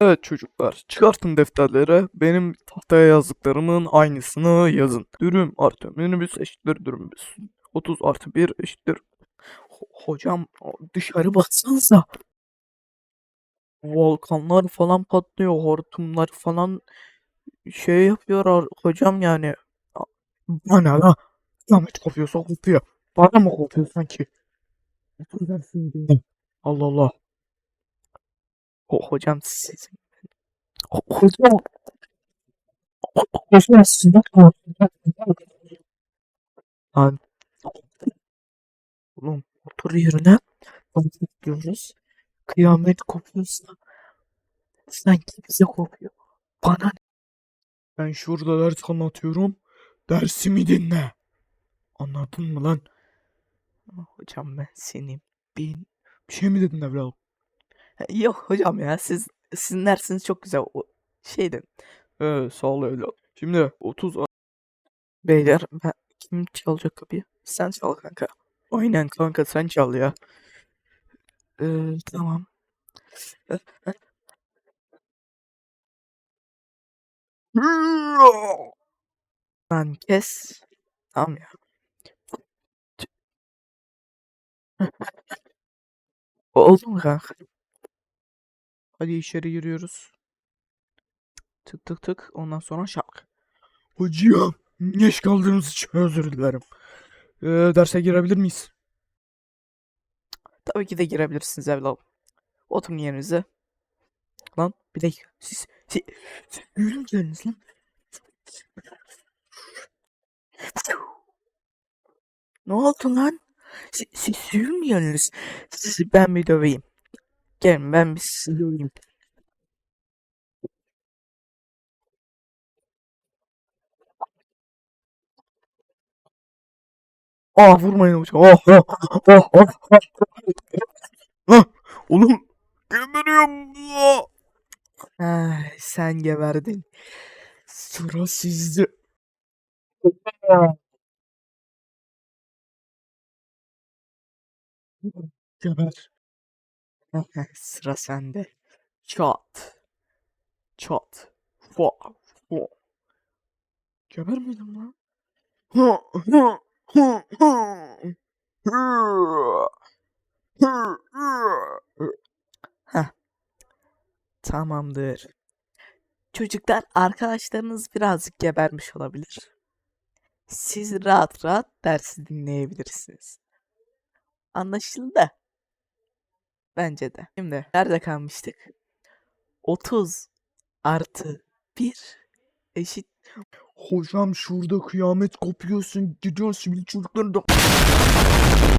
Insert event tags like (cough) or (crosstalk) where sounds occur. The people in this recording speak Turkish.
Evet çocuklar, çıkartın defterlere. Benim tahtaya yazdıklarımın aynısını yazın. Dürüm artı minibüs eşittir dürümüz. 30 artı 1 eşittir. Ho- hocam dışarı baksanıza. Volkanlar falan patlıyor, hortumlar falan şey yapıyor hocam yani. Bana la. Kıyamet kopuyorsa kopuyor. Bana mı kopuyor sanki? Allah Allah. Ho hocam siz... Ho- hocam. Hocam siz bakma. Lan. Oğlum otur yerine. Bekliyoruz. Kıyamet kopuyorsa sanki bize kopuyor. Bana ne? Ben şurada ders anlatıyorum. Dersimi dinle. Anladın mı lan? Hocam ben senin bin... Bir şey mi dedin evladım? Yok hocam ya siz sizin dersiniz çok güzel. O şeydi. Ee, sağ ol evladım. Şimdi 30 a- Beyler ben kim çalacak kapıyı? Sen çal kanka. Aynen kanka sen çal ya. Ee, tamam. (laughs) Lan kes. Tamam ya. (laughs) Oldu mu kanka? Hadi içeri giriyoruz. Tık tık tık. Ondan sonra şak. Hocam. Geç kaldığınız için özür dilerim. Ee, derse girebilir miyiz? Tabii ki de girebilirsiniz evladım. Oturun yerinize. Lan bir dakika. Siz, siz, siz yürü geldiniz lan? Ne oldu lan? Siz, siz yürü geldiniz? Sizi ben bir döveyim. Gelin ben bir sizi döveyim. Ah vurmayın hocam. Ah ah ah ah ah. Ah, oğlum geberiyorum. Ah. Ay, sen geberdin. Sıra sizde. Geber. Sıra sende. Çat. Çat. Fa. Fa. Geber miydim lan? Heh. Tamamdır. Çocuklar arkadaşlarınız birazcık gebermiş olabilir. Siz rahat rahat dersi dinleyebilirsiniz. Anlaşıldı. Bence de. Şimdi nerede kalmıştık? 30 artı 1 eşit. Hocam şurada kıyamet kopuyorsun. Gidiyorsun sivil çocukların da